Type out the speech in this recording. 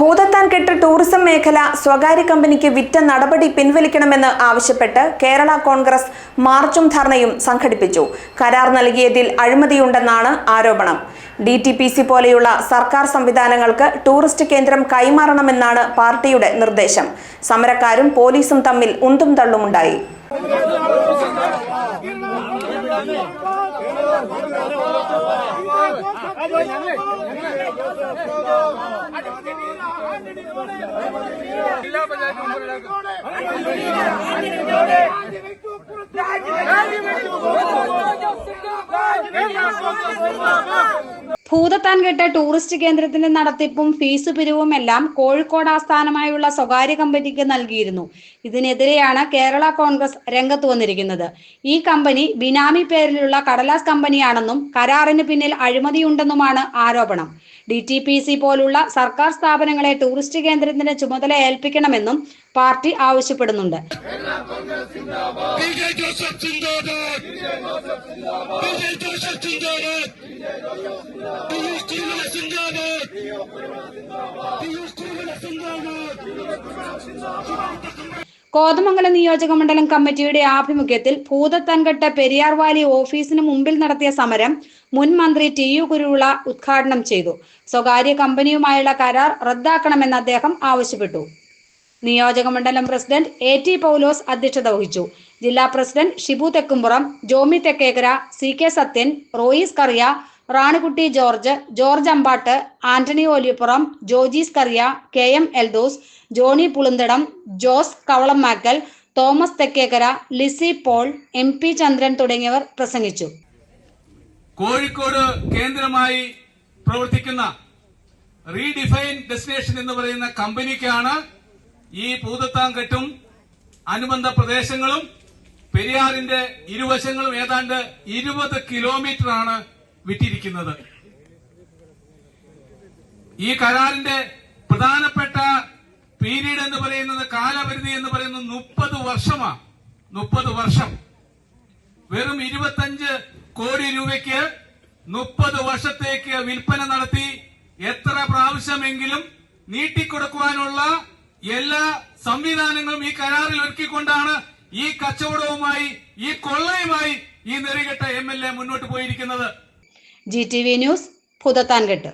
Bhoothathankettu tourism മേഖല സ്വകാര്യ കമ്പനിക്ക് വിറ്റ നടപടി പിൻവലിക്കണമെന്ന് ആവശ്യപ്പെട്ട് കേരള കോൺഗ്രസ് മാർച്ചും ധർണയും സംഘടിപ്പിച്ചു. കരാർ നൽകിയതിൽ അഴിമതിയുണ്ടെന്നാണ് ആരോപണം. ഡി ടി പി സി പോലെയുള്ള സർക്കാർ സംവിധാനങ്ങൾക്ക് ടൂറിസ്റ്റ് കേന്ദ്രം കൈമാറണമെന്നാണ് പാർട്ടിയുടെ നിർദ്ദേശം. സമരക്കാരും പോലീസും തമ്മിൽ ഉന്തും തള്ളുമുണ്ടായി. ജില്ലാ പഞ്ചായത്ത് മെമ്പറുടെ ഭൂതത്താൻകെട്ട് ടൂറിസ്റ്റ് കേന്ദ്രത്തിന്റെ നടത്തിപ്പും ഫീസ് പിരിവും എല്ലാം കോഴിക്കോട് ആസ്ഥാനമായുള്ള സ്വകാര്യ കമ്പനിക്ക് നൽകിയിരുന്നു. ഇതിനെതിരെയാണ് കേരള കോൺഗ്രസ് രംഗത്ത് വന്നിരിക്കുന്നത്. ഈ കമ്പനി ബിനാമി പേരിലുള്ള കടലാസ് കമ്പനിയാണെന്നും കരാറിന് പിന്നിൽ അഴിമതിയുണ്ടെന്നുമാണ് ആരോപണം. ഡി ടി പി സി പോലുള്ള സർക്കാർ സ്ഥാപനങ്ങളെ ടൂറിസ്റ്റ് കേന്ദ്രത്തിന്റെ ചുമതല ഏൽപ്പിക്കണമെന്നും പാർട്ടി ആവശ്യപ്പെടുന്നുണ്ട്. ജോസഫ് കോതമംഗലം നിയോജക മണ്ഡലം കമ്മിറ്റിയുടെ ആഭിമുഖ്യത്തിൽ ഭൂതത്തൻകെട്ട് പെരിയാർ വാലി ഓഫീസിന് മുമ്പിൽ നടത്തിയ സമരം മുൻ മന്ത്രി ടി യു കുരുവിള ഉദ്ഘാടനം ചെയ്തു. സ്വകാര്യ കമ്പനിയുമായുള്ള കരാർ റദ്ദാക്കണമെന്ന് അദ്ദേഹം ആവശ്യപ്പെട്ടു. നിയോജക മണ്ഡലം പ്രസിഡന്റ് എ ടി പൗലോസ് അധ്യക്ഷത വഹിച്ചു. ജില്ലാ president Shibu Thekkumpuram Jomy Thekkekara C K Sathyan Royis Kariya Ranikutty George George Ambattu Antony Oliyappuram Jojis Kariya K M Eldhose Johnny Pulunthadam Jose Kavalam Makkal Thomas Thekkekara Lissy Paul M P Chandran തുടങ്ങിയവർ പ്രസംഗിച്ചു. കോഴിക്കോട് കേന്ദ്രമായി പ്രവർത്തിക്കുന്ന redefine destination എന്ന് പറയുന്ന കമ്പനിക്കാണ് ഈ പൂതത്താങ്കെട്ടും അനുബന്ധ പ്രദേശങ്ങളും പെരിയാറിന്റെ ഇരുവശങ്ങളും ഏതാണ്ട് ഇരുപത് കിലോമീറ്റർ ആണ് വിറ്റിരിക്കുന്നത് ഈ കരാറിന്റെ പ്രധാനപ്പെട്ട പീരീഡ് എന്ന് പറയുന്നത് കാലപരിധി എന്ന് പറയുന്നത് മുപ്പത് വർഷമാണ് മുപ്പത് വർഷം. വെറും ഇരുപത്തഞ്ച് കോടി രൂപയ്ക്ക് മുപ്പത് വർഷത്തേക്ക് വിൽപ്പന നടത്തി എത്ര പ്രാവശ്യമെങ്കിലും നീട്ടിക്കൊടുക്കുവാനുള്ള എല്ലാ സംവിധാനങ്ങളും ഈ കരാറിൽ ഒരുക്കിക്കൊണ്ടാണ് ഈ കച്ചവടവുമായി ഈ കൊള്ളയുമായി ഈ നെറികെട്ട എം എൽ എ മുന്നോട്ട് പോയിരിക്കുന്നത്. G T V news Bhoothathankettu